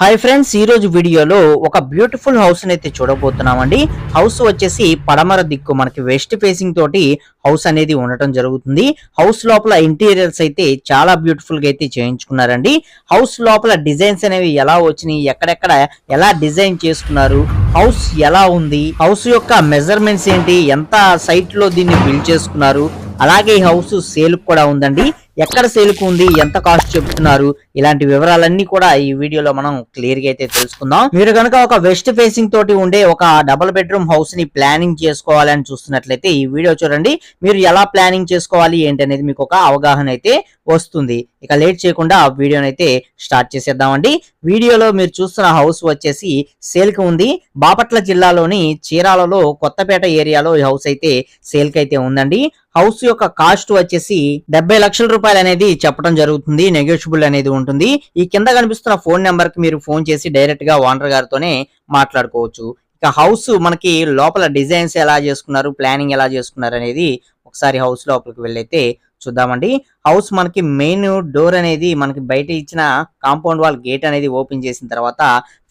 Hi friends ఈ రోజు వీడియోలో ఒక బ్యూటిఫుల్ హౌస్ అయితే చూడబోతున్నామండి. హౌస్ వచ్చేసి పడమర దిక్కు మనకి వెస్ట్ ఫేసింగ్ తోటి హౌస్ అనేది ఉండటం జరుగుతుంది. హౌస్ లోపల ఇంటీరియర్స్ అయితే చాలా బ్యూటిఫుల్గా అయితే చేయించుకున్నారండి. హౌస్ లోపల డిజైన్స్ అనేవి ఎలా వచ్చినాయి? ఎక్కడెక్కడ ఎలా డిజైన్ చేసుకున్నారు? హౌస్ ఎలా ఉంది? హౌస్ యొక్క మెజర్మెంట్స్ ఏంటి? ఎంత సైట్లో దీన్ని బిల్డ్ చేసుకున్నారు? అలాగే ఈ హౌస్ సేల్ కూడా ఉందండి. ఎక్కడ సేల్కు ఉంది ఎంత కాస్ట్ చెప్తున్నారు ఇలాంటి వివరాలన్నీ కూడా ఈ వీడియోలో మనం క్లియర్గా అయితే తెలుసుకుందాం. మీరు కనుక ఒక వెస్ట్ ఫేసింగ్ తోటి ఉండే ఒక డబుల్ బెడ్రూమ్ హౌస్ని ప్లానింగ్ చేసుకోవాలని చూస్తున్నట్లయితే ఈ వీడియో చూడండి. మీరు ఎలా ప్లానింగ్ చేసుకోవాలి ఏంటి అనేది మీకు ఒక అవగాహన అయితే వస్తుంది. ఇక లేట్ చేయకుండా వీడియోని అయితే స్టార్ట్ చేసేద్దామండి. వీడియోలో మీరు చూస్తున్న హౌస్ వచ్చేసి సేల్కి ఉంది. బాపట్ల జిల్లాలోని చీరాలలో కొత్తపేట ఏరియాలో ఈ హౌస్ అయితే సేల్కి అయితే ఉందండి. హౌస్ యొక్క కాస్ట్ వచ్చేసి డెబ్బై లక్షల రూపాయలు అనేది చెప్పడం జరుగుతుంది. నెగోషియబుల్ అనేది ఉంటుంది. ఈ కింద కనిపిస్తున్న ఫోన్ నెంబర్కి మీరు ఫోన్ చేసి డైరెక్ట్గా ఓనర్ గారితోనే మాట్లాడుకోవచ్చు. ఇక హౌస్ మనకి లోపల డిజైన్స్ ఎలా చేసుకున్నారు ప్లానింగ్ ఎలా చేసుకున్నారు అనేది ఒకసారి హౌస్ లోపలికి వెళ్ళైతే చూద్దామండి. హౌస్ మనకి మెయిన్ డోర్ అనేది మనకి బయట ఇచ్చిన కాంపౌండ్ వాల్ గేట్ అనేది ఓపెన్ చేసిన తర్వాత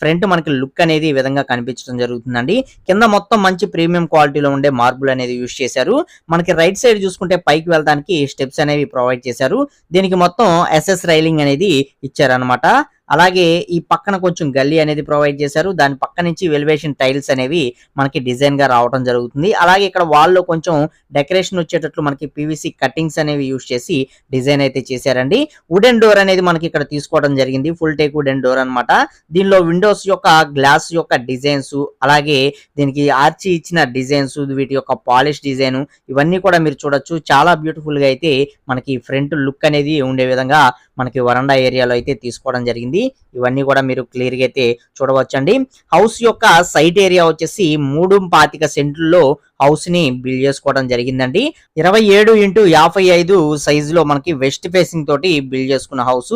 ఫ్రంట్ మనకి లుక్ అనేది ఈ విధంగా కనిపించడం జరుగుతుందండి. కింద మొత్తం మంచి ప్రీమియం క్వాలిటీలో ఉండే మార్బుల్ అనేది యూజ్ చేశారు. మనకి రైట్ సైడ్ చూసుకుంటే పైకి వెళ్ళడానికి స్టెప్స్ అనేవి ప్రొవైడ్ చేశారు. దీనికి మొత్తం ఎస్ఎస్ రైలింగ్ అనేది ఇచ్చారనమాట అలాగే ఈ పక్కన కొంచెం గల్లీ అనేది ప్రొవైడ్ చేశారు. దాని పక్క నుంచి వెలివేషన్ టైల్స్ అనేవి మనకి డిజైన్గా రావడం జరుగుతుంది. అలాగే ఇక్కడ wall లో కొంచెం డెకరేషన్ వచ్చేటట్లు మనకి పీవీసీ కటింగ్స్ అనేవి యూజ్ చేసి డిజైన్ అయితే చేశారండి. వుడెన్ డోర్ అనేది మనకి ఇక్కడ తీసుకోవడం జరిగింది. ఫుల్ టేక్ వుడెన్ డోర్ అన్నమాట. దీనిలో విండోస్ యొక్క గ్లాస్ యొక్క డిజైన్స్ అలాగే దీనికి ఆర్చి ఇచ్చిన డిజైన్స్ వీటి యొక్క పాలిష్ డిజైన్ ఇవన్నీ కూడా మీరు చూడొచ్చు. చాలా బ్యూటిఫుల్గా అయితే మనకి ఫ్రంట్ లుక్ అనేది ఉండే విధంగా మనకి వరండా ఏరియాలో అయితే తీసుకోవడం జరిగింది. ఇవన్నీ కూడా మీరు క్లియర్గా అయితే చూడవచ్చండి. హౌస్ యొక్క సైట్ ఏరియా వచ్చేసి మూడు పాతిక సెంట్లలో హౌస్ని బిల్డ్ చేసుకోవడం జరిగిందండి. ఇరవై ఏడు ఇంటూ యాభై ఐదు సైజ్లో మనకి వెస్ట్ ఫేసింగ్ తోటి బిల్డ్ చేసుకున్న హౌస్.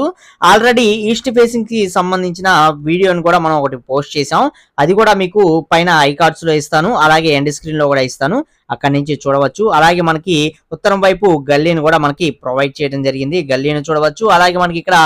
ఆల్రెడీ ఈస్ట్ ఫేసింగ్కి సంబంధించిన వీడియోని కూడా మనం ఒకటి పోస్ట్ చేసాం అది కూడా మీకు పైన ఐ కార్డ్స్లో ఇస్తాను. అలాగే ఎండ్ స్క్రీన్లో కూడా ఇస్తాను. అక్కడి నుంచి చూడవచ్చు. అలాగే మనకి ఉత్తరం వైపు గల్లీని కూడా మనకి ప్రొవైడ్ చేయడం జరిగింది. గల్లీని చూడవచ్చు. అలాగే మనకి ఇక్కడ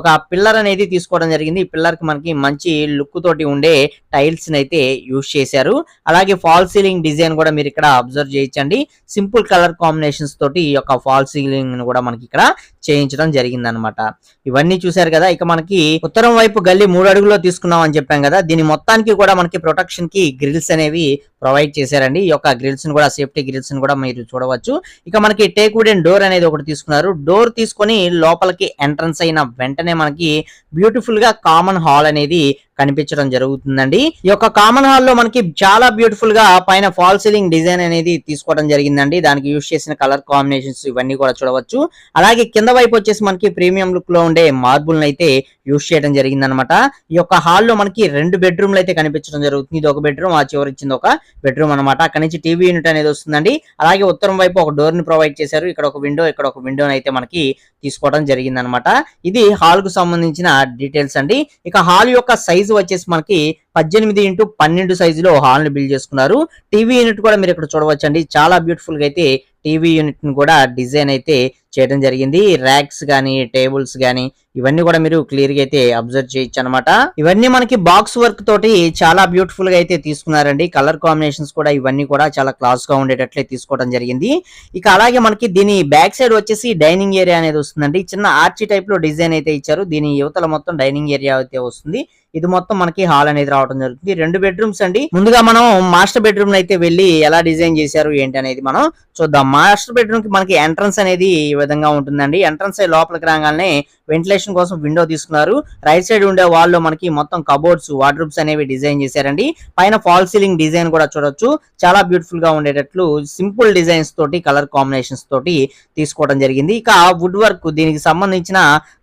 ఒక పిల్లర్ అనేది తీసుకోవడం జరిగింది. ఈ పిల్లర్కి మనకి మంచి లుక్ తోటి ఉండే టైల్స్ అయితే యూజ్ చేశారు. అలాగే ఫాల్ సీలింగ్ డిజైన్ కూడా మీరు ఇక్కడ అబ్జర్వ్ చేయొచ్చండి. సింపుల్ కలర్ కాంబినేషన్స్ తోటి ఈ యొక్క ఫాల్ సీలింగ్ కూడా మనకి ఇక్కడ చేయించడం జరిగింది అనమాట ఇవన్నీ చూశారు కదా ఇక మనకి ఉత్తరం వైపు గల్లీ మూడు అడుగులో తీసుకున్నాం అని చెప్పాం కదా దీని మొత్తానికి కూడా మనకి ప్రొటెక్షన్కి గ్రిల్స్ అనేవి ప్రొవైడ్ చేశారండి. ఈ యొక్క గ్రిల్స్ని కూడా సేఫ్టీ గ్రిల్స్ని కూడా మీరు చూడవచ్చు. ఇక మనకి టేక్ వుడెన్ డోర్ అనేది ఒకటి తీసుకున్నారు. డోర్ తీసుకొని లోపలికి ఎంట్రన్స్ అయిన వెంటనే మనకి బ్యూటిఫుల్గా కామన్ హాల్ అనేది కనిపించడం జరుగుతుందండి. ఈ యొక్క కామన్ హాల్లో మనకి చాలా బ్యూటిఫుల్గా పైన ఫాల్ సీలింగ్ డిజైన్ అనేది తీసుకోవడం జరిగిందండి. దానికి యూజ్ చేసిన కలర్ కాంబినేషన్స్ ఇవన్నీ కూడా చూడవచ్చు. అలాగే కింద వైపు వచ్చేసి మనకి ప్రీమియం లుక్లో ఉండే మార్బుల్ అయితే యూజ్ చేయడం జరిగింది అనమాట ఈ యొక్క హాల్లో మనకి రెండు బెడ్రూమ్లు అయితే కనిపించడం జరుగుతుంది. ఇది ఒక బెడ్రూమ్ ఆ చివరి ఇచ్చింది ఒక బెడ్రూమ్ అనమాట అక్కడ నుంచి టీవీ యూనిట్ అనేది వస్తుందండి. అలాగే ఉత్తరం వైపు ఒక డోర్ని ప్రొవైడ్ చేశారు. ఇక్కడ ఒక విండో ఇక్కడ ఒక విండో అయితే మనకి తీసుకోవడం జరిగింది అనమాట ఇది హాల్కు సంబంధించిన డీటెయిల్స్ అండి. ఇక హాల్ యొక్క సైజ్ వచ్చేసి మనకి పద్దెనిమిది ఇంటూ పన్నెండు సైజులో హాల్ని బిల్డ్ చేసుకున్నారు. టీవీ యూనిట్ కూడా మీరు ఇక్కడ చూడవచ్చండి. చాలా బ్యూటిఫుల్గా అయితే టీవీ యూనిట్ని కూడా డిజైన్ అయితే చేయడం జరిగింది. ర్యాక్స్ గానీ టేబుల్స్ గానీ ఇవన్నీ కూడా మీరు క్లియర్గా అయితే అబ్జర్వ్ చేయొచ్చు అనమాట ఇవన్నీ మనకి బాక్స్ వర్క్ తోటి చాలా బ్యూటిఫుల్గా అయితే తీసుకున్నారండి. కలర్ కాంబినేషన్స్ కూడా ఇవన్నీ కూడా చాలా క్లాస్గా ఉండేటట్లే తీసుకోవడం జరిగింది. ఇక అలాగే మనకి దీని బ్యాక్ సైడ్ వచ్చేసి డైనింగ్ ఏరియా అనేది వస్తుందండి. చిన్న ఆర్చి టైప్లో డిజైన్ అయితే ఇచ్చారు. దీని యువతల మొత్తం డైనింగ్ ఏరియా అయితే వస్తుంది. ఇది మొత్తం మనకి హాల్ అనేది రావడం జరుగుతుంది. రెండు బెడ్రూమ్స్ అండి. ముందుగా మనం మాస్టర్ బెడ్రూమ్ అయితే వెళ్ళి ఎలా డిజైన్ చేశారు ఏంటి అనేది మనం చూద్దాం. మాస్టర్ బెడ్రూమ్కి మనకి ఎంట్రన్స్ అనేది ఈ విధంగా ఉంటుందండి. ఎంట్రన్స్ లోపలికి రాగానే వెంటిలేషన్ కోసం విండో తీసుకున్నారు. రైట్ సైడ్ ఉండే వాళ్ళు మనకి మొత్తం కబోర్డ్స్ వార్డ్రూబ్స్ అనేవి డిజైన్ చేశారండి. పైన ఫాల్ సీలింగ్ డిజైన్ కూడా చూడొచ్చు. చాలా బ్యూటిఫుల్గా ఉండేటట్లు సింపుల్ డిజైన్స్ తోటి కలర్ కాంబినేషన్స్ తోటి తీసుకోవడం జరిగింది. ఇక వుడ్ వర్క్ దీనికి సంబంధించిన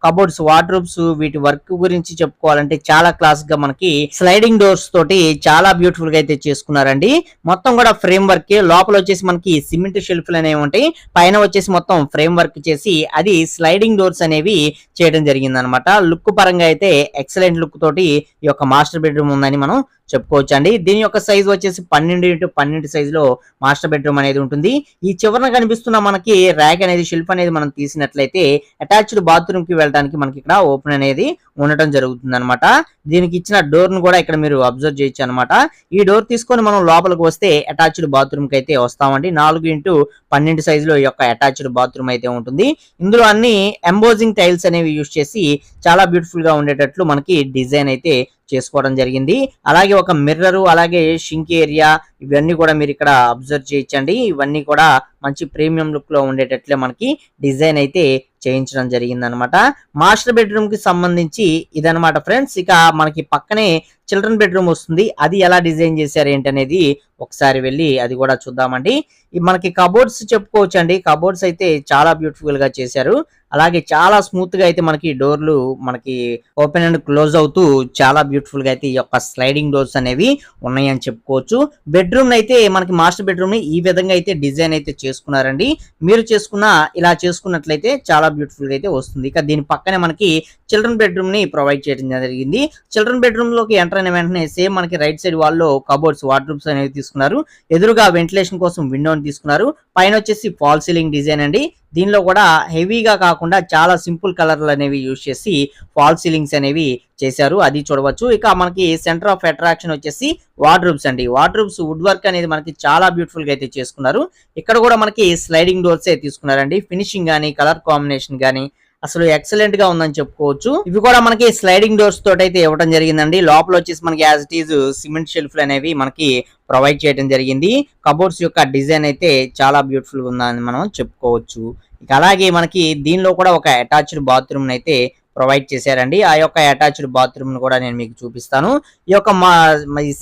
కబోర్డ్స్ వార్డ్రూబ్స్ వీటి వర్క్ గురించి చెప్పుకోవాలంటే చాలా క్లాస్గా మనకి స్లైడింగ్ డోర్స్ తోటి చాలా బ్యూటిఫుల్గా అయితే చేసుకున్నారండి. మొత్తం కూడా ఫ్రేమ్ వర్క్ లోపల వచ్చేసి మనకి సిమెంట్ షెల్ఫ్ అనేవి ఉంటాయి. పైన వచ్చేసి మొత్తం ఫ్రేమ్ వర్క్ చేసి అది స్లైడింగ్ డోర్స్ అనేవి చేయడం జరిగింది అనమాట లుక్ పరంగా అయితే ఎక్సలెంట్ లుక్ తోటి ఈ యొక్క మాస్టర్ బెడ్రూమ్ ఉందని మనం చెప్పుకోవచ్చు అండి దీని యొక్క సైజ్ వచ్చేసి పన్నెండు ఇంటూ పన్నెండు సైజ్లో మాస్టర్ బెడ్రూమ్ అనేది ఉంటుంది. ఈ చివరన కనిపిస్తున్న మనకి ర్యాక్ అనేది షెల్ఫ్ అనేది మనం తీసినట్లయితే అటాచ్డ్ బాత్రూమ్కి వెళ్ళడానికి మనకి ఇక్కడ ఓపెన్ అనేది ఉండటం జరుగుతుంది అనమాట దీనికి ఇచ్చిన డోర్ను కూడా ఇక్కడ మీరు అబ్జర్వ్ చేయొచ్చు అనమాట ఈ డోర్ తీసుకొని మనం లోపలికి వస్తే అటాచ్డ్ బాత్రూమ్కి అయితే వస్తామండి. నాలుగు ఇంటూ పన్నెండు సైజ్లో ఈ యొక్క అటాచ్డ్ బాత్రూమ్ అయితే ఉంటుంది. ఇందులో అన్ని ఎంబోజింగ్ టైల్స్ అనేవి యూస్ చేసి చాలా బ్యూటిఫుల్గా ఉండేటట్లు మనకి డిజైన్ అయితే చేసుకోవడం జరిగింది. అలాగే ఒక మిర్రర్ అలాగే షింక్ ఏరియా ఇవన్నీ కూడా మీరు ఇక్కడ అబ్జర్వ్ చేయించండి ఇవన్నీ కూడా మంచి ప్రీమియం లుక్లో ఉండేటట్లే మనకి డిజైన్ అయితే చేయించడం జరిగిందనమాట. మాస్టర్ బెడ్రూమ్కి సంబంధించి ఇదనమాట ఫ్రెండ్స్. ఇక మనకి పక్కనే చిల్డ్రన్ బెడ్రూమ్ వస్తుంది. అది ఎలా డిజైన్ చేశారు ఏంటనేది ఒకసారి వెళ్ళి అది కూడా చూద్దామండి. మనకి కబోర్డ్స్ చెప్పుకోవచ్చు అండి కబోర్డ్స్ అయితే చాలా బ్యూటిఫుల్గా చేశారు. అలాగే చాలా స్మూత్గా అయితే మనకి డోర్లు మనకి ఓపెన్ అండ్ క్లోజ్ అవుతూ చాలా బ్యూటిఫుల్గా అయితే ఈ యొక్క స్లైడింగ్ డోర్స్ అనేవి ఉన్నాయని చెప్పుకోవచ్చు. బెడ్రూమ్ అయితే మనకి మాస్టర్ బెడ్రూమ్ని ఈ విధంగా అయితే డిజైన్ అయితే చేసుకున్నారండి. మీరు చేసుకున్న ఇలా చేసుకున్నట్లయితే చాలా బ్యూటిఫుల్గా అయితే వస్తుంది. ఇక దీని పక్కనే మనకి చిల్డ్రన్ బెడ్రూమ్ని ప్రొవైడ్ చేయడం జరిగింది. చిల్డ్రన్ బెడ్రూమ్లోకి ఎంటర్ అయిన వెంటనే సేమ్ మనకి రైట్ సైడ్ వాల్లో కబోర్డ్స్ వార్డ్రూమ్స్ అనేవి తీసుకున్నారు. ఎదురుగా వెంటిలేషన్ కోసం విండోని తీసుకున్నారు. పైన వచ్చేసి ఫాల్ సీలింగ్ డిజైన్ అండి. దీనిలో కూడా హెవీగా కాకుండా చాలా సింపుల్ కలర్లు అనేవి యూజ్ చేసి ఫాల్ సీలింగ్స్ అనేవి చేశారు. అది చూడవచ్చు. ఇక మనకి సెంటర్ ఆఫ్ అట్రాక్షన్ వచ్చేసి వార్డ్రూబ్స్ అండి. వార్డ్రూబ్స్ వుడ్ వర్క్ అనేది మనకి చాలా బ్యూటిఫుల్గా అయితే చేసుకున్నారు. ఇక్కడ కూడా మనకి స్లైడింగ్ డోర్స్ తీసుకున్నారండి. ఫినిషింగ్ కానీ కలర్ కాంబినేషన్ కానీ అసలు ఎక్సలెంట్గా ఉందని చెప్పుకోవచ్చు. ఇవి కూడా మనకి స్లైడింగ్ డోర్స్ తోటి అయితే ఇవ్వడం జరిగిందండి. లోపల వచ్చేసి మనకి యాజ్ ఇట్ ఈజ్ సిమెంట్ షెల్ఫ్లు అనేవి మనకి ప్రొవైడ్ చేయడం జరిగింది. కబోర్డ్స్ యొక్క డిజైన్ అయితే చాలా బ్యూటిఫుల్ ఉందని మనం చెప్పుకోవచ్చు. ఇక అలాగే మనకి దీనిలో కూడా ఒక అటాచ్డ్ బాత్రూమ్ అయితే ప్రొవైడ్ చేశారండి. ఆ యొక్క అటాచ్డ్ బాత్రూమ్ కూడా నేను మీకు చూపిస్తాను. ఈ యొక్క మా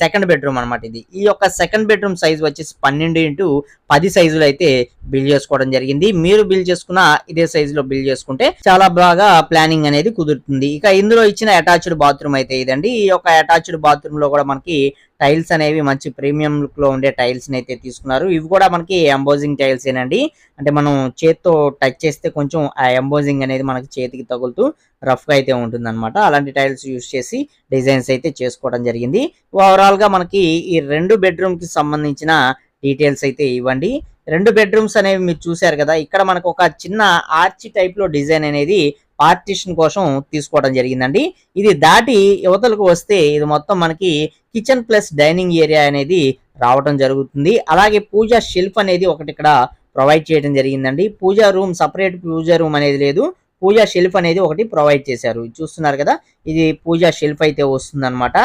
సెకండ్ బెడ్రూమ్ అన్నమాట ఇది. ఈ యొక్క సెకండ్ బెడ్రూమ్ సైజ్ వచ్చేసి పన్నెండు ఇంటూ పది సైజులు అయితే బిల్ చేసుకోవడం జరిగింది. మీరు బిల్ చేసుకున్న ఇదే సైజులో బిల్ చేసుకుంటే చాలా బాగా ప్లానింగ్ అనేది కుదురుతుంది. ఇక ఇందులో ఇచ్చిన అటాచ్డ్ బాత్రూమ్ అయితే ఇదండి. ఈ యొక్క అటాచ్డ్ బాత్రూమ్లో కూడా మనకి టైల్స్ అనేవి మంచి ప్రీమియం లుక్లో ఉండే టైల్స్ అయితే తీసుకున్నారు. ఇవి కూడా మనకి ఎంబోజింగ్ టైల్స్ ఏనండి. అంటే మనం చేత్తో టచ్ చేస్తే కొంచెం ఆ ఎంబోజింగ్ అనేది మనకి చేతికి తగులుతూ రఫ్గా అయితే ఉంటుంది అలాంటి టైల్స్ యూస్ చేసి డిజైన్స్ అయితే చేసుకోవడం జరిగింది. ఓవరాల్గా మనకి ఈ రెండు బెడ్రూమ్కి సంబంధించిన డీటెయిల్స్ అయితే ఇవ్వండి. రెండు బెడ్రూమ్స్ అనేవి మీరు చూశారు కదా ఇక్కడ మనకు ఒక చిన్న ఆర్చి టైప్లో డిజైన్ అనేది పార్టీషన్ కోసం తీసుకోవడం జరిగిందండి. ఇది దాటి యువతలకు వస్తే ఇది మొత్తం మనకి కిచెన్ ప్లస్ డైనింగ్ ఏరియా అనేది రావడం జరుగుతుంది. అలాగే పూజ షెల్ఫ్ అనేది ఒకటి ఇక్కడ ప్రొవైడ్ చేయడం జరిగిందండి. Puja room separate puja room అనేది లేదు. పూజా షెల్ఫ్ అనేది ఒకటి ప్రొవైడ్ చేశారు. చూస్తున్నారు కదా ఇది పూజా షెల్ఫ్ అయితే వస్తుందన్నమాట.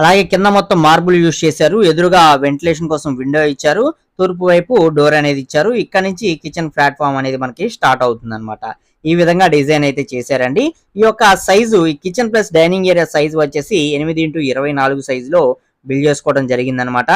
అలాగే కింద మొత్తం మార్బుల్ యూజ్ చేశారు. ఎదురుగా వెంటిలేషన్ కోసం విండో ఇచ్చారు. తూర్పు వైపు డోర్ అనేది ఇచ్చారు. ఇక్కడ నుంచి కిచెన్ ప్లాట్ఫామ్ అనేది మనకి స్టార్ట్ అవుతుంది ఈ విధంగా డిజైన్ అయితే చేశారండి. ఈ యొక్క సైజు ఈ kitchen plus dining area size వచ్చేసి ఎనిమిది ఇంటూ ఇరవై నాలుగు సైజులో బిల్ చేసుకోవడం జరిగిందనమాట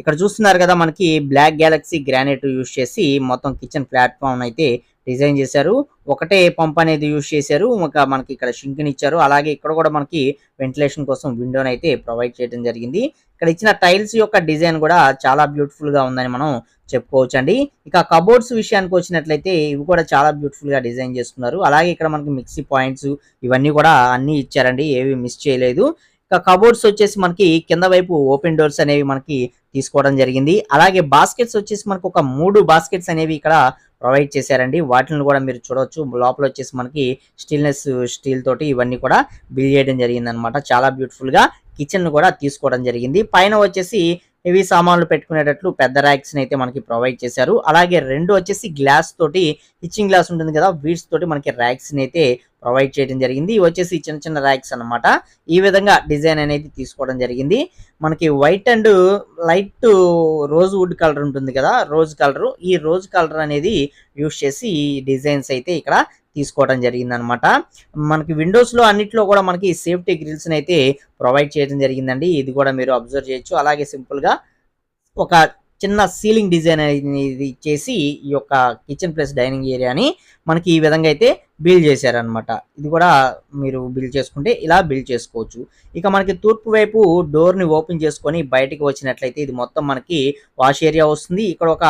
ఇక్కడ చూస్తున్నారు కదా మనకి బ్లాక్ గ్యాలక్సీ గ్రానైట్ యూస్ చేసి మొత్తం కిచెన్ ప్లాట్ఫామ్ అయితే డిజైన్ చేశారు. ఒకటే పంప్ అనేది యూస్ చేశారు. ఒక మనకి ఇక్కడ షింక్ని ఇచ్చారు. అలాగే ఇక్కడ కూడా మనకి వెంటిలేషన్ కోసం విండోని అయితే ప్రొవైడ్ చేయడం జరిగింది. ఇక్కడ ఇచ్చిన టైల్స్ యొక్క డిజైన్ కూడా చాలా బ్యూటిఫుల్గా ఉందని మనం చెప్పుకోవచ్చు అండి ఇక కబోర్డ్స్ విషయానికి వచ్చినట్లయితే ఇవి కూడా చాలా బ్యూటిఫుల్గా డిజైన్ చేసుకున్నారు అలాగే ఇక్కడ మనకి మిక్సీ పాయింట్స్ ఇవన్నీ కూడా అన్ని ఇచ్చారండి. ఏవి మిస్ చేయలేదు. ఇక కబోర్డ్స్ వచ్చేసి మనకి కింద వైపు ఓపెన్ డోర్స్ అనేవి మనకి తీసుకోవడం జరిగింది. అలాగే బాస్కెట్స్ వచ్చేసి మనకు ఒక మూడు బాస్కెట్స్ అనేవి ఇక్కడ ప్రొవైడ్ చేశారండి. వాటిని కూడా మీరు చూడవచ్చు లోపల వచ్చేసి మనకి స్టీల్నెస్ స్టీల్ తోటి ఇవన్నీ కూడా బిల్ చేయడం జరిగింది అనమాట చాలా బ్యూటిఫుల్గా కిచెన్ కూడా తీసుకోవడం జరిగింది. పైన వచ్చేసి హెవీ సామాన్లు పెట్టుకునేటట్లు పెద్ద ర్యాక్స్ అయితే మనకి ప్రొవైడ్ చేశారు. అలాగే రెండు వచ్చేసి గ్లాస్ తోటి కిచెన్ గ్లాస్ ఉంటుంది కదా వీడ్స్ తోటి మనకి ర్యాక్స్ అయితే ప్రొవైడ్ చేయడం జరిగింది. ఇవి వచ్చేసి చిన్న చిన్న ర్యాక్స్ అన్నమాట. ఈ విధంగా డిజైన్ అనేది తీసుకోవడం జరిగింది. మనకి white and light rose wood colour ఉంటుంది కదా రోజ్ కలర్ ఈ రోజ్ కలర్ అనేది యూస్ చేసి ఈ డిజైన్స్ అయితే ఇక్కడ తీసుకోవడం జరిగింది అనమాట మనకి విండోస్లో అన్నిట్లో కూడా మనకి సేఫ్టీ గ్రిల్స్ని అయితే ప్రొవైడ్ చేయడం జరిగిందండి. ఇది కూడా మీరు అబ్జర్వ్ చేయొచ్చు. అలాగే సింపుల్గా ఒక చిన్న సీలింగ్ డిజైన్ అనేది చేసి ఈ యొక్క కిచెన్ ప్లస్ డైనింగ్ ఏరియాని మనకి ఈ విధంగా అయితే బిల్ చేశారనమాట ఇది కూడా మీరు బిల్ చేసుకుంటే ఇలా బిల్ చేసుకోవచ్చు. ఇక మనకి తూర్పు వైపు డోర్ని ఓపెన్ చేసుకొని బయటకు వచ్చినట్లయితే ఇది మొత్తం మనకి వాష్ ఏరియా వస్తుంది. ఇక్కడ ఒక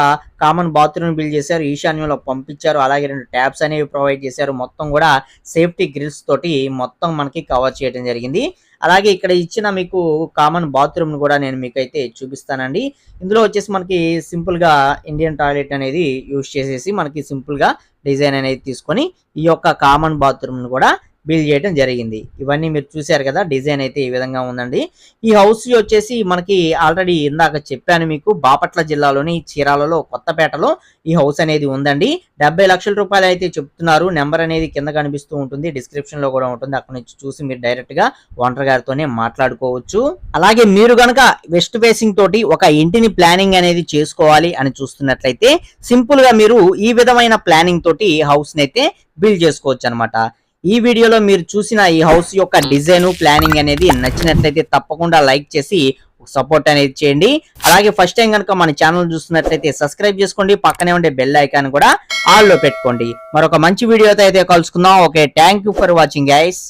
కామన్ బాత్రూమ్ బిల్ చేశారు ఈశాన్యంలో పంపించారు అలాగే రెండు ట్యాబ్స్ అనేవి ప్రొవైడ్ చేశారు. మొత్తం కూడా సేఫ్టీ గ్రిల్స్ తోటి మొత్తం మనకి కవర్ చేయడం జరిగింది. అలాగే ఇక్కడ ఇచ్చిన మీకు కామన్ బాత్రూమ్ను కూడా నేను మీకు అయితే చూపిస్తానండి. ఇందులో వచ్చేసి మనకి సింపుల్గా ఇండియన్ టాయిలెట్ అనేది యూజ్ చేసేసి మనకి సింపుల్గా డిజైన్ అనేది తీసుకొని ఈ యొక్క కామన్ బాత్రూమ్ను కూడా బిల్డ్ చేయడం జరిగింది. ఇవన్నీ మీరు చూశారు కదా డిజైన్ అయితే ఈ విధంగా ఉందండి. ఈ హౌస్ వచ్చేసి మనకి ఆల్రెడీ ఇందాక చెప్పాను మీకు బాపట్ల జిల్లాలోని చీరాలలో కొత్తపేటలో ఈ హౌస్ అనేది ఉందండి. డెబ్బై లక్షల రూపాయలు అయితే చెప్తున్నారు. నెంబర్ అనేది కింద కనిపిస్తూ ఉంటుంది. డిస్క్రిప్షన్లో కూడా ఉంటుంది. అక్కడ నుంచి చూసి మీరు డైరెక్ట్గా ఓనర్ గారితోనే మాట్లాడుకోవచ్చు. అలాగే మీరు కనుక వెస్ట్ ఫేసింగ్ తోటి ఒక ఇంటిని ప్లానింగ్ అనేది చేసుకోవాలి అని చూస్తున్నట్లయితే సింపుల్గా మీరు ఈ విధమైన ప్లానింగ్ తోటి హౌస్ని అయితే బిల్డ్ చేసుకోవచ్చు అనమాట ఈ వీడియోలో మీరు చూసిన ఈ హౌస్ యొక్క డిజైన్ ప్లానింగ్ అనేది నచ్చినట్లయితే తప్పకుండా లైక్ చేసి సపోర్ట్ అనేది చేయండి. అలాగే ఫస్ట్ టైం కనుక మన ఛానల్ చూస్తున్నట్లయితే సబ్స్క్రైబ్ చేసుకోండి. పక్కనే ఉండే బెల్ ఐకాన్ కూడా ఆల్లో పెట్టుకోండి. మరొక మంచి వీడియోతో అయితే కలుసుకుందాం. Okay thank you for watching guys